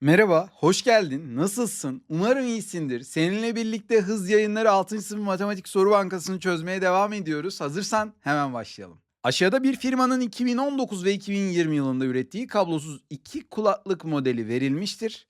Merhaba, hoş geldin. Nasılsın? Umarım iyisindir. Seninle birlikte Hız Yayınları 6. sınıf matematik soru bankasını çözmeye devam ediyoruz. Hazırsan hemen başlayalım. Aşağıda bir firmanın 2019 ve 2020 yılında ürettiği kablosuz iki kulaklık modeli verilmiştir.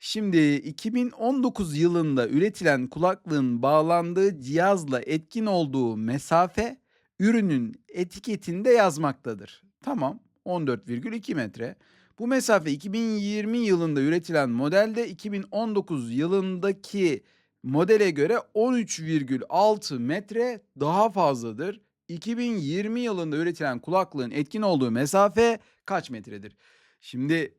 Şimdi 2019 yılında üretilen kulaklığın bağlandığı cihazla etkin olduğu mesafe ürünün etiketinde yazmaktadır. Tamam, 14,2 metre. Bu mesafe 2020 yılında üretilen modelde 2019 yılındaki modele göre 13,6 metre daha fazladır. 2020 yılında üretilen kulaklığın etkin olduğu mesafe kaç metredir? Şimdi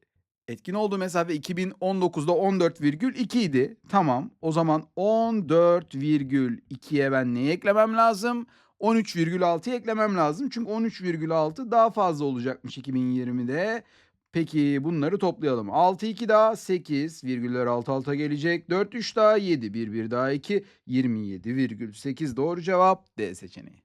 etkin olduğu mesafe 2019'da 14,2 idi. Tamam. O zaman 14,2'ye ben neyi eklemem lazım? 13,6'yı eklemem lazım. Çünkü 13,6 daha fazla olacakmış 2020'de. Peki bunları toplayalım. 6 2 daha 8 virgüller alt alta gelecek. 4 3 daha 7 1 1 daha 2 27,8 doğru cevap D seçeneği.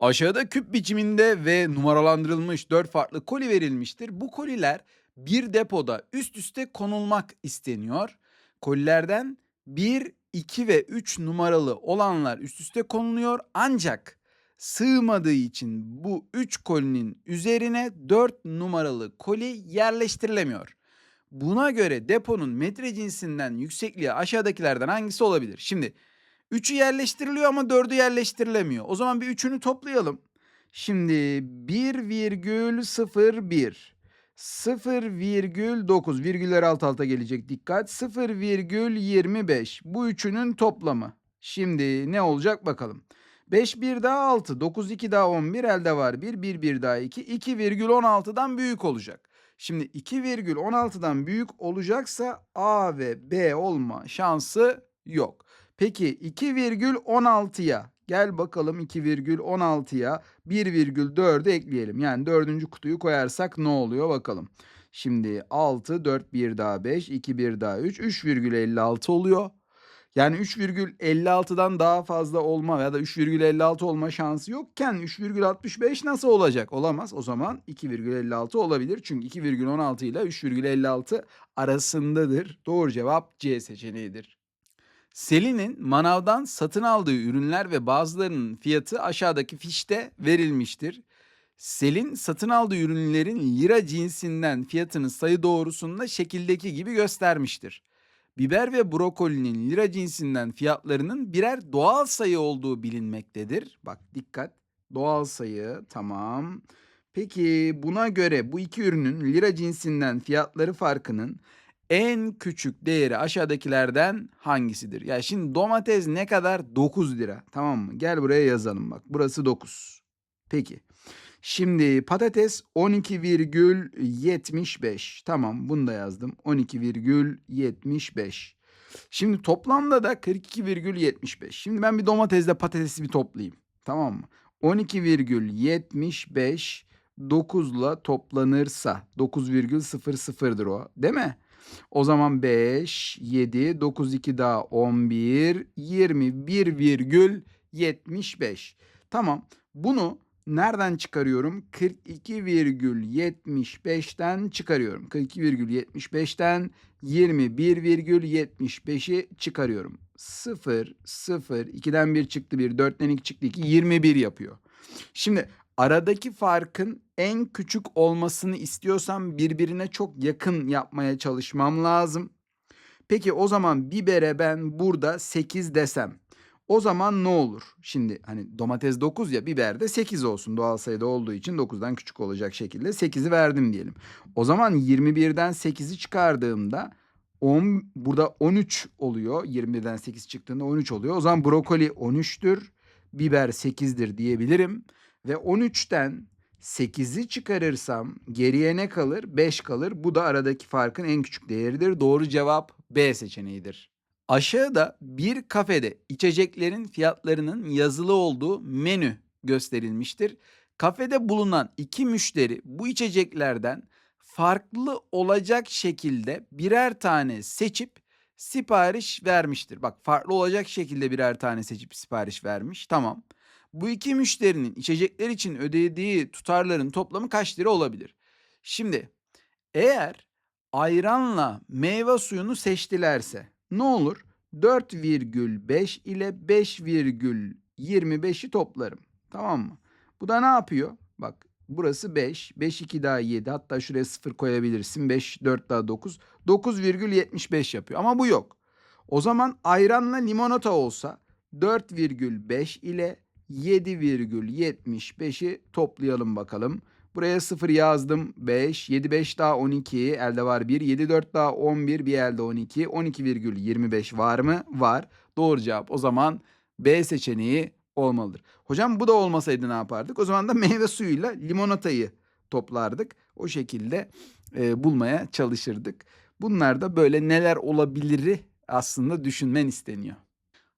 Aşağıda küp biçiminde ve numaralandırılmış 4 farklı koli verilmiştir. Bu koliler bir depoda üst üste konulmak isteniyor. Kolilerden 1, 2 ve 3 numaralı olanlar üst üste konuluyor ancak sığmadığı için bu 3 kolinin üzerine 4 numaralı koli yerleştirilemiyor. Buna göre deponun metre cinsinden yüksekliği aşağıdakilerden hangisi olabilir? Şimdi 3'ü yerleştiriliyor ama 4'ü yerleştirilemiyor. O zaman bir 3'ünü toplayalım. Şimdi 1,01 0,9 virgüller alt alta gelecek dikkat. 0,25 bu üçünün toplamı. Şimdi ne olacak bakalım. 5 1 daha 6, 9 2 daha 11 elde var 1, 1 1 daha 2, 2,16'dan büyük olacak. Şimdi 2,16'dan büyük olacaksa A ve B olma şansı yok. Peki 2,16'ya gel bakalım 2,16'ya 1,4'ü ekleyelim. Yani dördüncü kutuyu koyarsak ne oluyor bakalım. Şimdi 6, 4, 1 daha 5, 2, 1 daha 3, 3,56 oluyor. Yani 3,56'dan daha fazla olma ya da 3,56 olma şansı yokken 3,65 nasıl olacak? Olamaz. O zaman 2,56 olabilir. Çünkü 2,16 ile 3,56 arasındadır. Doğru cevap C seçeneğidir. Selin'in manavdan satın aldığı ürünler ve bazılarının fiyatı aşağıdaki fişte verilmiştir. Selin satın aldığı ürünlerin lira cinsinden fiyatını sayı doğrusunda şekildeki gibi göstermiştir. Biber ve brokolinin lira cinsinden fiyatlarının birer doğal sayı olduğu bilinmektedir. Bak dikkat. Doğal sayı tamam. Peki buna göre bu iki ürünün lira cinsinden fiyatları farkının en küçük değeri aşağıdakilerden hangisidir? Ya şimdi domates ne kadar? 9 lira. Tamam mı? Gel buraya yazalım bak. Burası 9. Peki. Şimdi patates 12,75. Tamam bunu da yazdım. 12,75. Şimdi toplamda da 42,75. Şimdi ben bir domatesle patatesi bir toplayayım. Tamam mı? 12,75 9'la toplanırsa 9,00'dır o. Değil mi? O zaman 5, 7, 9, 2 daha 11, 21,75. Tamam. Bunu nereden çıkarıyorum? 42,75'ten çıkarıyorum. 42,75'ten 21,75'i çıkarıyorum. 0, 0, 2'den 1 çıktı 1, 4'ten 2 çıktı 2, 21 yapıyor. Şimdi aradaki farkın en küçük olmasını istiyorsam birbirine çok yakın yapmaya çalışmam lazım. Peki o zaman bibere ben burada 8 desem o zaman ne olur? Şimdi hani domates 9 ya biber de 8 olsun. Doğal sayıda olduğu için 9'dan küçük olacak şekilde 8'i verdim diyelim. O zaman 21'den 8'i çıkardığımda 10 burada 13 oluyor. 21'den 8 çıktığında 13 oluyor. O zaman brokoli 13'tür. Biber 8'dir diyebilirim. Ve 13'ten 8'i çıkarırsam geriye ne kalır? 5 kalır. Bu da aradaki farkın en küçük değeridir. Doğru cevap B seçeneğidir. Aşağıda bir kafede içeceklerin fiyatlarının yazılı olduğu menü gösterilmiştir. Kafede bulunan iki müşteri bu içeceklerden farklı olacak şekilde birer tane seçip sipariş vermiştir. Bak farklı olacak şekilde birer tane seçip sipariş vermiş. Tamam. Bu iki müşterinin içecekler için ödediği tutarların toplamı kaç lira olabilir? Şimdi eğer ayranla meyve suyunu seçtilerse ne olur? 4,5 ile 5,25'i toplarım. Tamam mı? Bu da ne yapıyor? Bak burası 5. 5 2 daha 7. Hatta şuraya 0 koyabilirsin. 5 4 daha 9. 9,75 yapıyor. Ama bu yok. O zaman ayranla limonata olsa 4,5 ile 7,75'i toplayalım bakalım. Buraya 0 yazdım. 5, 7 5 daha 12, elde var 1. 7 4 daha 11, bir elde 12. 12,25 var mı? Var. Doğru cevap o zaman B seçeneği olmalıdır. Hocam bu da olmasaydı ne yapardık? O zaman da meyve suyuyla limonatayı toplardık. O şekilde e, bulmaya çalışırdık. Bunlar da böyle neler olabiliri aslında düşünmen isteniyor.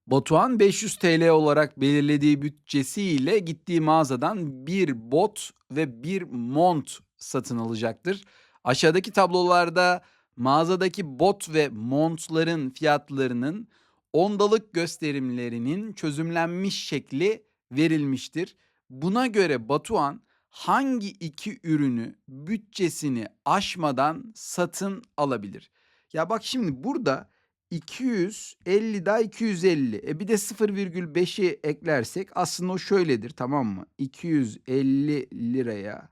Batuhan 500 TL olarak belirlediği bütçesiyle gittiği mağazadan bir bot ve bir mont satın alacaktır. Aşağıdaki tablolarda mağazadaki bot ve montların fiyatlarının ondalık gösterimlerinin çözümlenmiş şekli verilmiştir. Buna göre Batuhan hangi iki ürünü bütçesini aşmadan satın alabilir? Ya bak şimdi burada 250 daha 250. E bir de 0,5'i eklersek aslında o şöyledir tamam mı? 250 liraya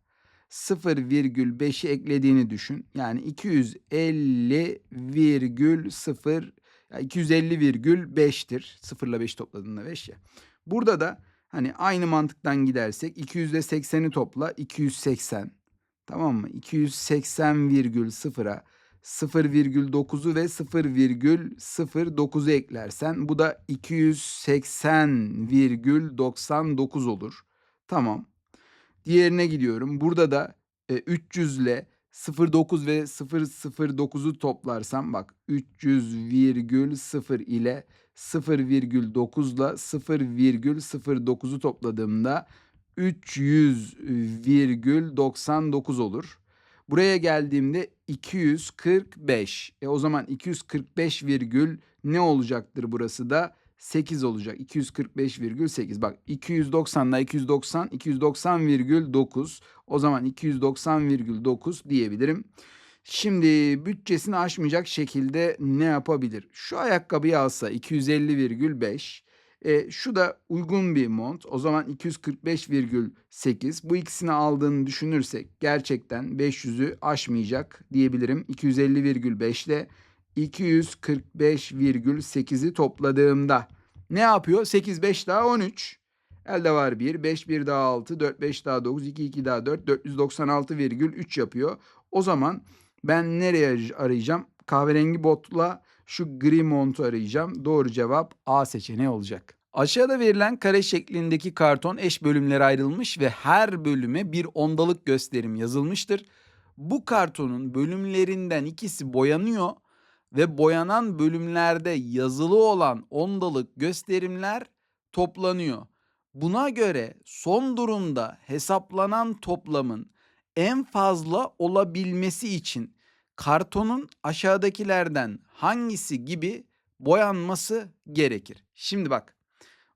0,5'i eklediğini düşün. Yani 250,0 ya 250,5'tir. 0 ile 5 topladığında 5 ya. Burada da hani aynı mantıktan gidersek 200 ile 80'i topla 280. Tamam mı? 280,0'a 0,9'u ve 0,09'u eklersen bu da 280,99 olur. Tamam. Diğerine gidiyorum. Burada da e, 300 ile 0,9 ve 0,09'u toplarsam bak 300,0 ile 0,9 ile 0,09'u topladığımda 300,99 olur. Buraya geldiğimde 245. E o zaman 245 virgül ne olacaktır burası da? 8 olacak. 245,8. Bak 290 ile 290 290,9. O zaman 290,9 diyebilirim. Şimdi bütçesini aşmayacak şekilde ne yapabilir? Şu ayakkabıyı alsa 250,5. E, şu da uygun bir mont. O zaman 245,8. Bu ikisini aldığını düşünürsek gerçekten 500'ü aşmayacak diyebilirim. 250,5 ile 245,8'i topladığımda ne yapıyor? 8 5 daha 13. Elde var 1, 5 1 daha 6, 4 5 daha 9, 2 2 daha 4, 496,3 yapıyor. O zaman ben nereye arayacağım? Kahverengi botla şu gri montu arayacağım. Doğru cevap A seçeneği olacak. Aşağıda verilen kare şeklindeki karton eş bölümlere ayrılmış ve her bölüme bir ondalık gösterim yazılmıştır. Bu kartonun bölümlerinden ikisi boyanıyor ve boyanan bölümlerde yazılı olan ondalık gösterimler toplanıyor. Buna göre son durumda hesaplanan toplamın en fazla olabilmesi için kartonun aşağıdakilerden hangisi gibi boyanması gerekir. Şimdi bak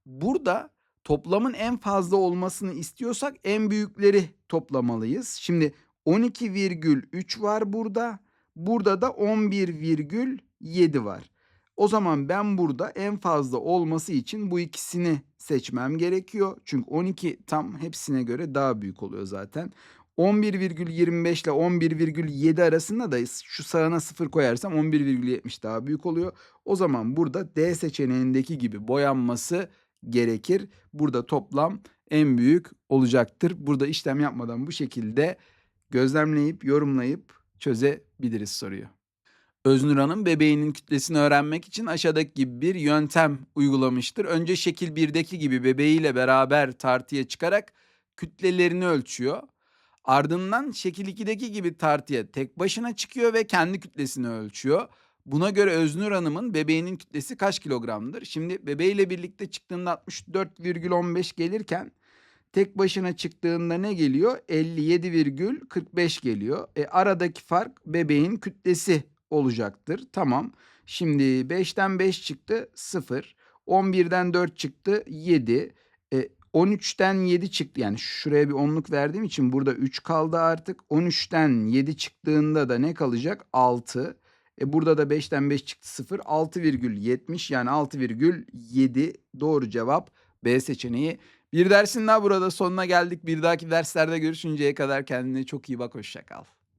burada toplamın en fazla olmasını istiyorsak en büyükleri toplamalıyız. Şimdi 12,3 var burada. Burada da 11,7 var. O zaman ben burada en fazla olması için bu ikisini seçmem gerekiyor. Çünkü 12 tam hepsine göre daha büyük oluyor zaten. 11,25 ile 11,7 arasında da şu sağına 0 koyarsam 11,70 daha büyük oluyor. O zaman burada D seçeneğindeki gibi boyanması gerekir. Burada toplam en büyük olacaktır. Burada işlem yapmadan bu şekilde gözlemleyip yorumlayıp çözebiliriz soruyu. Öznur Hanım bebeğinin kütlesini öğrenmek için aşağıdaki gibi bir yöntem uygulamıştır. Önce şekil 1'deki gibi bebeğiyle beraber tartıya çıkarak kütlelerini ölçüyor. Ardından şekil 2'deki gibi tartıya tek başına çıkıyor ve kendi kütlesini ölçüyor. Buna göre Öznur Hanım'ın bebeğinin kütlesi kaç kilogramdır? Şimdi bebeğiyle birlikte çıktığında 64,15 gelirken tek başına çıktığında ne geliyor? 57,45 geliyor. E, aradaki fark bebeğin kütlesi olacaktır. Tamam. Şimdi 5'ten 5 çıktı 0. 11'den 4 çıktı 7. E, 13'ten 7 çıktı. Yani şuraya bir onluk verdiğim için burada 3 kaldı artık. 13'ten 7 çıktığında da ne kalacak? 6. E burada da 5'ten 5 çıktı 0. 6,70 yani 6,7 doğru cevap B seçeneği. Bir dersin daha burada sonuna geldik. Bir dahaki derslerde görüşünceye kadar kendine çok iyi bak. Hoşça kal.